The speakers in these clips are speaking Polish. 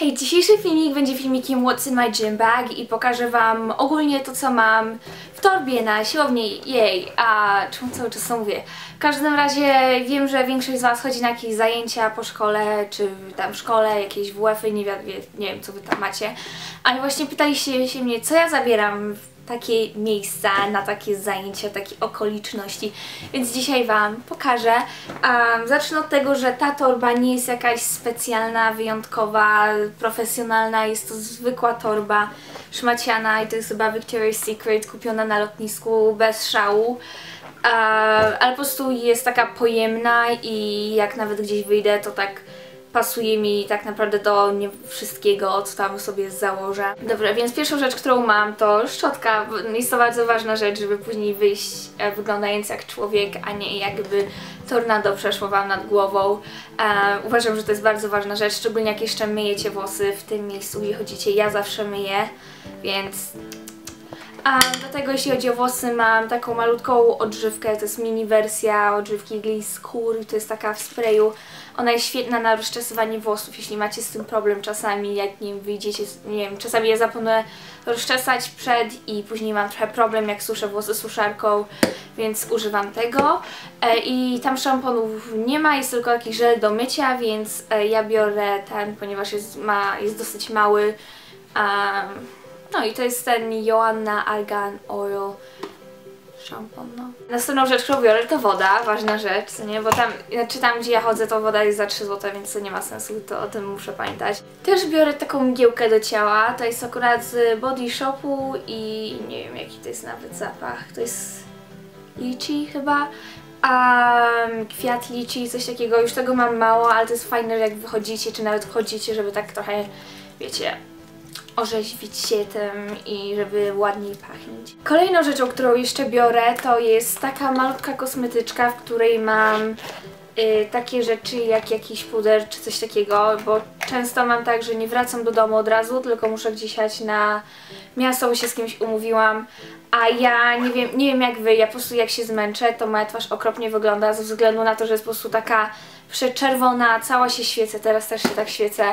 Hej, dzisiejszy filmik będzie filmikiem What's in my gym bag i pokażę Wam ogólnie to, co mam w torbie na siłowni. Jej, a czemu cały czas to mówię? W każdym razie wiem, że większość z Was chodzi na jakieś zajęcia po szkole, czy tam w szkole, jakieś WF-y, nie, nie wiem, co Wy tam macie. Ale właśnie pytaliście się mnie, co ja zabieram takie miejsca, na takie zajęcia, takie okoliczności, więc dzisiaj Wam pokażę. Um, zacznę od tego, że ta torba nie jest jakaś specjalna, wyjątkowa, profesjonalna, jest to zwykła torba szmaciana i to jest chyba Victoria's Secret, kupiona na lotnisku bez szału. E, ale po prostu jest taka pojemna i jak nawet gdzieś wyjdę, to tak pasuje mi tak naprawdę do nie wszystkiego, co tam sobie założę. Dobra, więc pierwszą rzecz, którą mam to szczotka. Jest to bardzo ważna rzecz, żeby później wyjść e, wyglądając jak człowiek, a nie jakby tornado przeszło Wam nad głową. E, uważam, że to jest bardzo ważna rzecz, szczególnie jak jeszcze myjecie włosy w tym miejscu, gdzie chodzicie. Ja zawsze myję, więc a do tego jeśli chodzi o włosy mam taką malutką odżywkę, to jest mini wersja odżywki Gliss Skór, to jest taka w sprayu. Ona jest świetna na rozczesywanie włosów, jeśli macie z tym problem czasami, jak wiem, wyjdziecie, nie wiem, czasami ja zapomnę rozczesać przed i później mam trochę problem jak suszę włosy suszarką, więc używam tego. E, I tam szamponów nie ma, jest tylko jakiś żel do mycia, więc e, ja biorę ten, ponieważ jest, ma, jest dosyć mały. Um, no i to jest ten Joanna Argan Oil szampon, no. Następną rzecz, którą biorę, to woda, ważna rzecz, nie, bo tam, znaczy tam gdzie ja chodzę, to woda jest za 3 zł, więc to nie ma sensu, to o tym muszę pamiętać. Też biorę taką mgiełkę do ciała, to jest akurat z Body Shopu i nie wiem jaki to jest nawet zapach, to jest lichi chyba, um, kwiat lichi, coś takiego, już tego mam mało, ale to jest fajne, jak wychodzicie, czy nawet wchodzicie, żeby tak trochę, wiecie, orzeźwić się tym i żeby ładniej pachnieć. Kolejną rzeczą, którą jeszcze biorę, to jest taka malutka kosmetyczka, w której mam y, takie rzeczy jak jakiś puder czy coś takiego, bo często mam tak, że nie wracam do domu od razu, tylko muszę gdzieś jechać na miasto, bo się z kimś umówiłam, a ja nie wiem, nie wiem jak wy, ja po prostu jak się zmęczę, to moja twarz okropnie wygląda ze względu na to, że jest po prostu taka przeczerwona, cała się świecę, teraz też się tak świecę.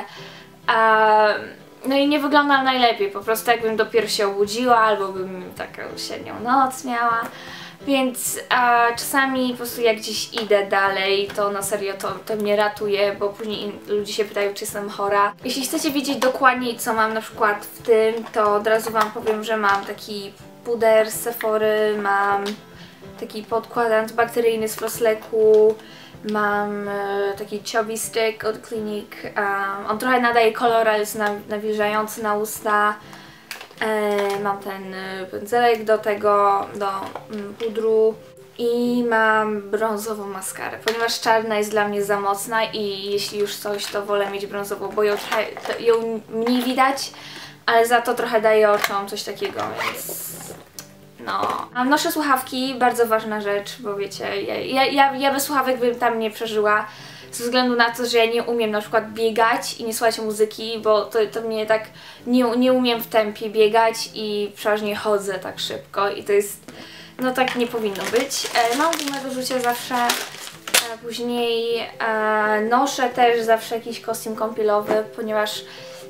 A, no i nie wyglądam najlepiej, po prostu jakbym dopiero się obudziła, albo bym taką średnią noc miała. Więc a, czasami po prostu jak gdzieś idę dalej, to na serio to, to mnie ratuje, bo później ludzie się pytają, czy jestem chora. Jeśli chcecie wiedzieć dokładniej, co mam na przykład w tym, to od razu Wam powiem, że mam taki puder z Sephory, mam taki podkład antybakteryjny z Frosleku, mam e, taki chubby stick od Clinique. Um, on trochę nadaje kolor, ale jest na, nawilżający na usta. E, mam ten e, pędzelek do tego, do mm, pudru. I mam brązową maskarę, ponieważ czarna jest dla mnie za mocna i jeśli już coś, to wolę mieć brązową, bo ją, ją mniej widać, ale za to trochę daje oczom coś takiego, więc no. A noszę słuchawki, bardzo ważna rzecz, bo wiecie, ja, ja, ja, bez słuchawek bym tam nie przeżyła. Ze względu na to, że ja nie umiem na przykład biegać i nie słuchać muzyki, bo to, to mnie tak nie, nie umiem w tempie biegać i przeważnie chodzę tak szybko i to jest, no tak nie powinno być. E, mam gumę do rzucia zawsze, później e, noszę też zawsze jakiś kostium kąpielowy, ponieważ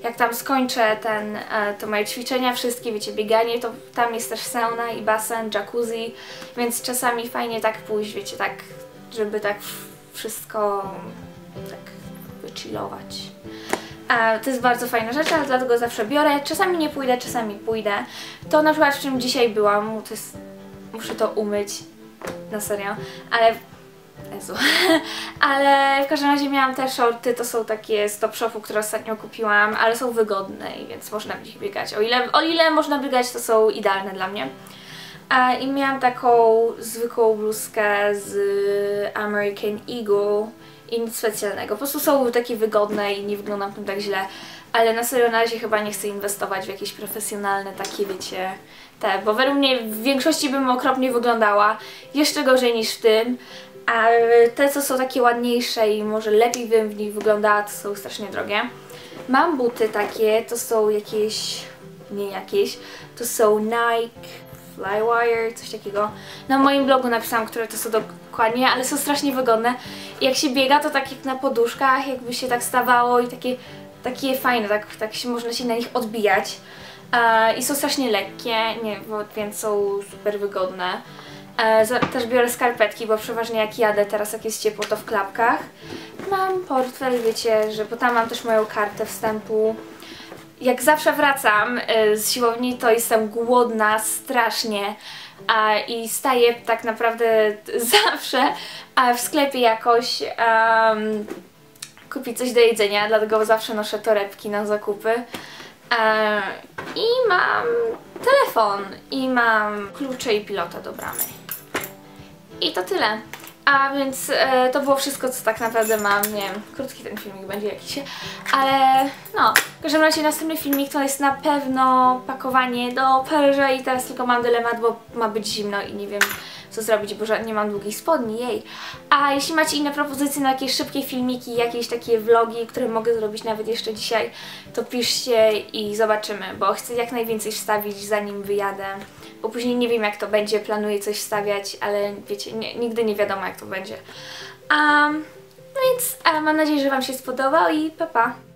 jak tam skończę ten, e, to moje ćwiczenia wszystkie, wiecie, bieganie, to tam jest też sauna i basen, jacuzzi, więc czasami fajnie tak pójść, wiecie, tak, żeby tak wszystko tak wychillować. E, To jest bardzo fajna rzecz, ale dlatego zawsze biorę. Czasami nie pójdę, czasami pójdę. To na przykład w czym dzisiaj byłam, to jest... Muszę to umyć. Na serio. Ale... Ale w każdym razie miałam te shorty, to są takie z Top Shopu, które ostatnio kupiłam, ale są wygodne, i więc można w nich biegać. O ile, o ile można biegać, to są idealne dla mnie. A, I miałam taką zwykłą bluzkę z American Eagle i nic specjalnego. Po prostu są takie wygodne i nie wyglądam tym tak źle. Ale na serio na razie chyba nie chcę inwestować w jakieś profesjonalne takie, wiecie, te, bo według mnie w większości bym okropnie wyglądała, jeszcze gorzej niż w tym. A te, co są takie ładniejsze i może lepiej bym w nich wyglądała, to są strasznie drogie. Mam buty takie, to są jakieś, nie jakieś, to są Nike Flywire, coś takiego. Na moim blogu napisałam, które to są dokładnie, ale są strasznie wygodne. I jak się biega, to tak jak na poduszkach, jakby się tak stawało i takie takie fajne, tak, tak się można się na nich odbijać. I są strasznie lekkie, nie, więc są super wygodne. E, też biorę skarpetki, bo przeważnie jak jadę teraz, jak jest ciepło, to w klapkach. Mam portfel, wiecie, że bo tam mam też moją kartę wstępu. Jak zawsze wracam e, z siłowni, to jestem głodna strasznie a, i staję tak naprawdę zawsze a w sklepie jakoś em, kupić coś do jedzenia, dlatego zawsze noszę torebki na zakupy. E, I mam telefon, i mam klucze i pilota do bramy. I to tyle. A więc e, to było wszystko, co tak naprawdę mam. Nie wiem, krótki ten filmik będzie jakiś, ale no. W każdym razie następny filmik to jest na pewno pakowanie do Paryża i teraz tylko mam dylemat, bo ma być zimno i nie wiem co zrobić, bo nie mam długich spodni, jej. A jeśli macie inne propozycje na jakieś szybkie filmiki, jakieś takie vlogi, które mogę zrobić nawet jeszcze dzisiaj, to piszcie i zobaczymy, bo chcę jak najwięcej wstawić zanim wyjadę, bo później nie wiem jak to będzie, planuję coś wstawiać, ale wiecie, nie, nigdy nie wiadomo jak to będzie. Um, no więc mam nadzieję, że Wam się spodobał i pa pa!